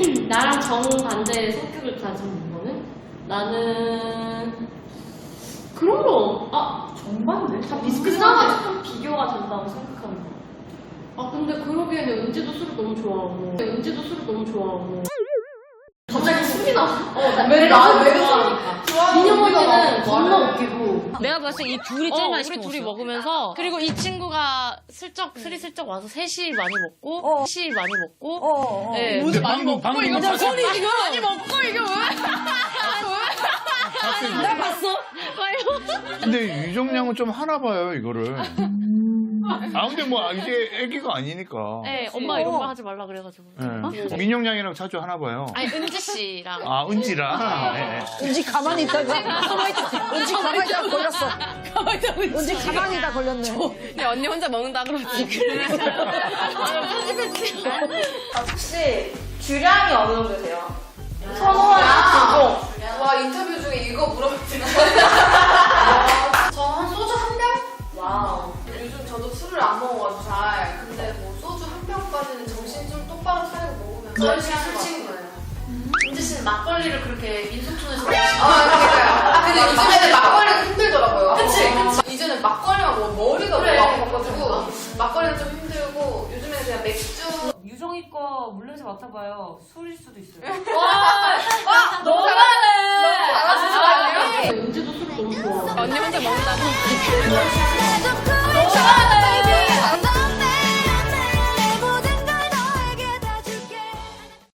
나랑 정반대의 성격을 가진 거는 나는 그런 거 아, 정반대? 다 비슷하게 좀 비교가 된다고 생각합니다. 아 근데 그러기에는 은지도 술을 너무 좋아하고 은지도 술을 너무 좋아하고 갑자기 숨이 나. 어, 나 왜, 나, 왜 좋아하니까. 말을- 웃기고 내가 봤을 때 이 둘이 제일 어, 맛있게 우리 먹었어. 둘이 먹으면서 그리고 이 친구가 슬쩍 술이 슬쩍 와서 셋이 많이 먹고 어. 셋이 많이 먹고 어, 어. 네. 근데 방금 방금 이거 봤어? 소리 지금 많이 먹고 이게 왜? 나 봤어? 근데 유정량은 좀 하나 봐요 이거를. 아 근데 뭐 이제 애기가 아니니까. 네, 엄마 이런 거 하지 말라 그래가지고. 예. 민영양이랑 자주 하나 봐요. 아니 은지 씨랑 아 은지랑. 예, 예. 은지 가만히 있다가 은지 가만히 있다가 걸렸어. 은지 가만히 있다 걸렸네. 근데 언니 혼자 먹는다 그러지. 혹시 주량이 어느 정도 되세요? 선호하 저도 술을 안 먹어가지고 잘. 근데 뭐 소주 한 병까지는 정신 좀 똑바로 차리고 먹으면 저희 괜찮을 술것 친구 같아요. 은지 씨는 막걸리를 그렇게 민속촌에서 아 그러니까요. 아 근데 요즘에는 막걸리가 힘들더라고요. 그치 그치. 이제는 막걸리만 뭐 머리가 그래. 너무 아파가지고 막걸리는 좀 힘들고 요즘에는 그냥 맥주. 유정이 거 물냄새 맡아봐요. 술일 수도 있어요. 너무 잘하네. 은지도 술을 너무 좋아하고 언니 혼자 먹는다고.